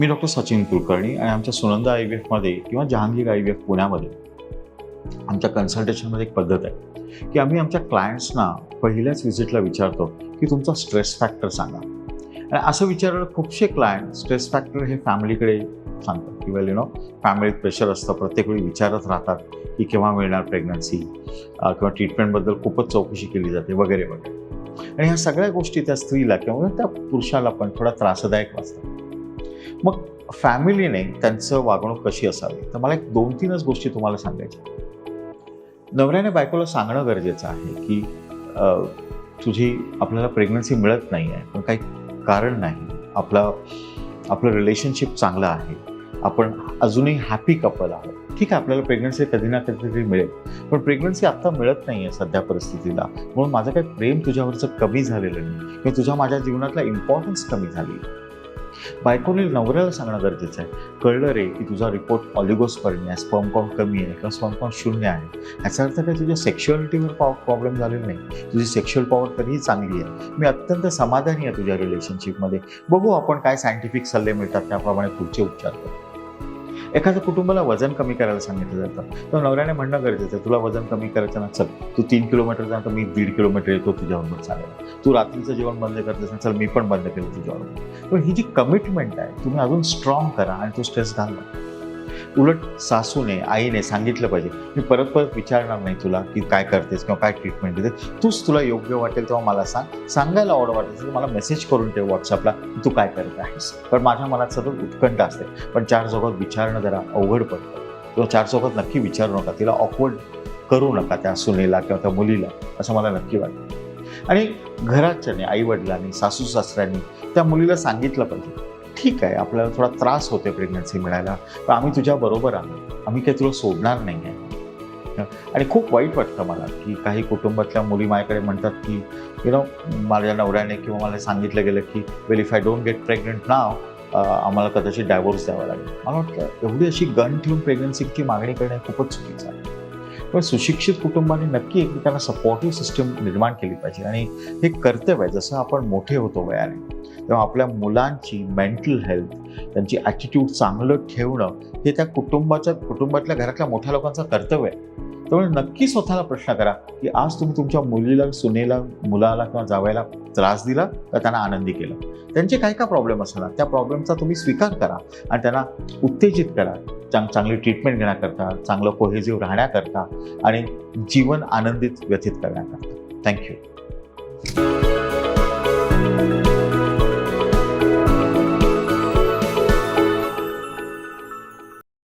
मी doctor Sachin Kulkarni आणि आमच्या Sunanda I V एफमध्ये किंवा जहांगीर आय व्ही एफ पुण्यामध्ये. आमच्या कन्सल्टेशनमध्ये एक पद्धत आहे की आम्ही आमच्या क्लायंट्सना पहिल्याच व्हिजिटला विचारतो की तुमचा स्ट्रेस फॅक्टर सांगा. आणि असं विचारलं खूपसे क्लायंट स्ट्रेस फॅक्टर हे फॅमिलीकडे सांगतात. किंवा यु नो फॅमिलीत प्रेशर असतं प्रत्येक वेळी विचारत राहतात की केव्हा मिळणार प्रेग्नन्सी किंवा ट्रीटमेंटबद्दल खूपच चौकशी केली जाते वगैरे वगैरे. आणि ह्या सगळ्या गोष्टी त्या स्त्रीला किंवा त्या पुरुषाला पण थोडा त्रासदायक वाटतात मग फॅमिलीने त्यांचं वागणूक कशी असावी? तर मला एक दोन तीनच गोष्टी तुम्हाला सांगायच्या नवऱ्याने बायकोला सांगणं गरजेचं आहे की तुझी आपल्याला प्रेग्नन्सी मिळत नाही आहे पण काही कारण नाही. आपला आपलं रिलेशनशिप चांगलं आहे. आपण अजूनही हॅपी कपल आहोत. ठीक आहे आपल्याला प्रेग्नन्सी कधी ना कधीतरी मिळेल. पण प्रेग्नन्सी आत्ता मिळत नाही आहे सध्या परिस्थितीला. म्हणून माझं काही प्रेम तुझ्यावरचं कमी झालेलं नाही. किंवा तुझ्या माझ्या जीवनातला इम्पॉर्टन्स कमी झाली. बायकोने नवऱ्याला सांगणं गरजेचं आहे. कळलं रे की तुझा रिपोर्ट ऑलिगोस्पर्मी आहे स्पर्म काउंट कमी आहे किंवा स्पर्म काउंट शून्य आहे. याचा अर्थ काय? तुझ्या सेक्शुअलिटीवर प्रॉब्लेम झालेला नाही. तुझी सेक्शुअल पॉवर तरीही चांगली आहे. मी अत्यंत समाधानी आहे तुझ्या रिलेशनशिपमध्ये बघू आपण काय सायंटिफिक सल्ले मिळतात त्याप्रमाणे पुढचे उपचार करू. एखाद्या कुटुंबाला वजन कमी करायला सांगितलं जातं. तर नवऱ्याने म्हणणं गरजेचं आहे तुला वजन कमी करायचं ना चल. तू तीन किलोमीटर जा तर मी दीड किलोमीटर येतो तुझ्याबरोबर चालेल तू रात्रीचं जेवण बंद करतेस ना चल मी पण बंद केलं तुझ्याबरोबर पण ही जी कमिटमेंट आहे तुम्ही अजून स्ट्रॉंग करा आणि तो स्ट्रेस घालवा. उलट सासूने आईने सांगितलं पाहिजे. मी परत परत विचारणार नाही तुला की काय करतेस किंवा काय ट्रीटमेंट देते तूच तुला योग्य वाटेल तेव्हा मला सांग. सांगायला आवड वाटेल तर मला मेसेज करून ठेव व्हॉट्सअपला की तू काय करत आहेस. पण माझ्या मनात सतत उत्कंठ असते. पण चार चौकात विचारणं जरा अवघड पडतं. किंवा चार चौकात नक्की विचारू नका. तिला ऑकवर्ड करू नका त्या सुनेला किंवा त्या मुलीला असं मला नक्की वाटतं. आणि घराच्याने आई वडिलांनी सासू सासऱ्यांनी त्या मुलीला सांगितलं पाहिजे. ठीक आहे आपल्याला थोडा त्रास होते प्रेग्नन्सी मिळायला. पण आम्ही तुझ्या बरोबर आहोत आम्ही काही तुला सोडणार नाही आहे आणि खूप वाईट वाटतं मला की काही कुटुंबातल्या मुली माझ्याकडे म्हणतात की यु नो माझ्या नवऱ्याने किंवा मला सांगितलं गेलं की well if I don't get pregnant now आम्हाला कदाचित डायव्होर्स द्यावा लागेल. मला वाटतं एवढी अशी गन ठेवून प्रेग्नन्सीची मागणी करणे हे खूपच चुकीचं आहे. पण सुशिक्षित कुटुंबाने नक्की एकमेकांना सपोर्टिव्ह सिस्टम निर्माण केली पाहिजे. आणि हे कर्तव्य आहे जसं आपण मोठे होतो वयाने तेव्हा आपल्या मुलांची मेंटल हेल्थ त्यांची ॲटिट्यूड चांगलं ठेवणं हे त्या कुटुंबाच्या कुटुंबातल्या घरातल्या मोठ्या लोकांचं कर्तव्य आहे. त्यामुळे नक्की स्वतःला प्रश्न करा की आज तुम्ही तुमच्या मुलीला सुनेला मुलाला किंवा जावयाला त्रास दिला तर त्यांना आनंदी केलं? त्यांचे काय काय प्रॉब्लेम असणार? त्या प्रॉब्लेमचा तुम्ही स्वीकार करा आणि त्यांना उत्तेजित करा. चांग चांगली ट्रीटमेंट घेण्याकरता चांगलं कोहेजिव्ह राहण्याकरता आणि जीवन आनंदित व्यतीत करण्याकरता. थँक्यू